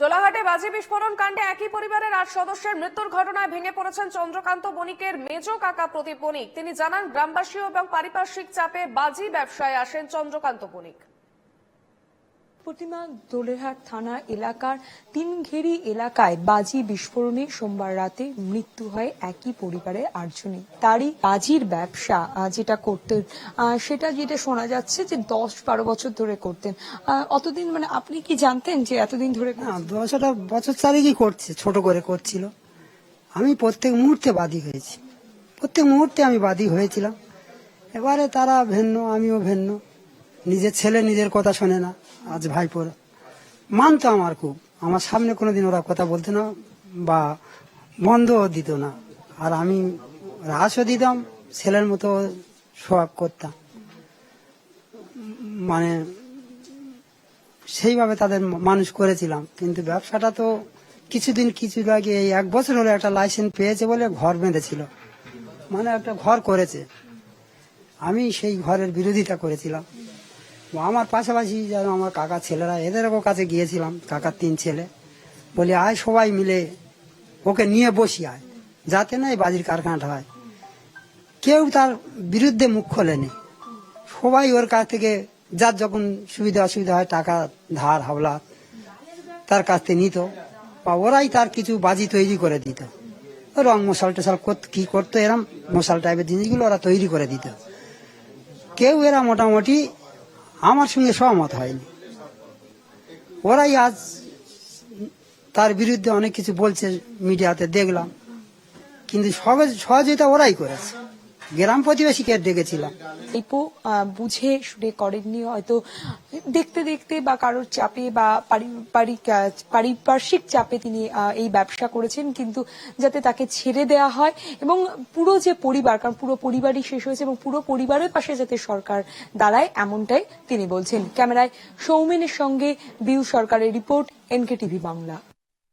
দোলাহাটে বাজি বিস্ফোরণ কাণ্ডে একই পরিবারের আট সদস্যের মৃত্যুর ঘটনায় ভেঙে পড়েছেন চন্দ্রকান্ত বণিকের মেজ কাকা প্রদীপ বণিক। তিনি জানান, গ্রামবাসী এবং পারিপার্শ্বিক চাপে বাজি ব্যবসায় আসেন চন্দ্রকান্ত বণিক। প্রতিমা দোলেরহাট থানা এলাকার তিনঘেরি এলাকায় বাজি বিস্ফোরণে সোমবার রাতে মৃত্যু হয় একই পরিবারের আটজনই তারই বাজির ব্যবসা যেটা করতেন আহ, সেটা যেটা শোনা যাচ্ছে যে দশ বারো বছর ধরে করতেন। অতদিন মানে আপনি কি জানতেন যে এতদিন ধরে দশটা বছর চারিকই করছে ছোট করে করছিল। আমি প্রত্যেক মুহূর্তে বাদী হয়েছি। প্রত্যেক মুহূর্তে আমি বাদী হয়েছিলাম। এবারে তারা ভিন্ন আমিও ভিন্ন। নিজের ছেলে নিজের কথা শোনে না। আজ ভাইপোর। মানতো আমার খুব। আমার সামনে কোনোদিন ওরা কথা বলতো না বা বন্ধও দিত না। আর আমি রাসও দিতাম, ছেলের মতো সোয়াগ করতাম। মানে সেইভাবে তাদের মানুষ করেছিলাম। কিন্তু ব্যবসাটা তো কিছুদিন, কিছু আগে এই এক বছর হলো একটা লাইসেন্স পেয়েছে বলে ঘর বেঁধেছিল। মানে একটা ঘর করেছে। আমি সেই ঘরের বিরোধিতা করেছিলাম। আমার পাশাপাশি যেন আমার কাকা ছেলেরা এদেরও কাছে গিয়েছিলাম, কাকার তিন ছেলে। বলি, আয় সবাই মিলে ওকে নিয়ে বসি, আয়। যাতে না এই বাজির কারখানাটা হয়। কেউ তার বিরুদ্ধে মুখ খোলেনি। সবাই ওর কাছ থেকে যার যখন সুবিধা অসুবিধা হয় টাকা, ধার, হাওলা তার কাছ থেকে নিত বা ওরাই তার কিছু বাজি তৈরি করে দিত। রং মশাল টশাল কি করতো এরম মশাল টাইপের জিনিসগুলো ওরা তৈরি করে দিত। কেউ এরা মোটামুটি আমার সঙ্গে সহমত হয়নি। ওরাই আজ তার বিরুদ্ধে অনেক কিছু বলছে, মিডিয়াতে দেখলাম। কিন্তু সহযোগিতা ওরাই করেছে। গ্রাম প্রতিবেশীকে দেখেছিলাম। আহ, বুঝে শুনে করেননি হয়তো দেখতে দেখতে বা কারোর চাপে বা পারিবারিক পারিপার্শ্বিক চাপে তিনি এই ব্যবসা করেছেন কিন্তু যাতে তাকে ছেড়ে দেওয়া হয় এবং পুরো যে পরিবার কারণ পুরো পরিবারই শেষ হয়েছে এবং পুরো পরিবারের পাশে যাতে সরকার দাঁড়ায় এমনটাই তিনি বলছেন। ক্যামেরায় সৌমেনের সঙ্গে বিউ সরকারের রিপোর্ট এনকে টিভি বাংলা।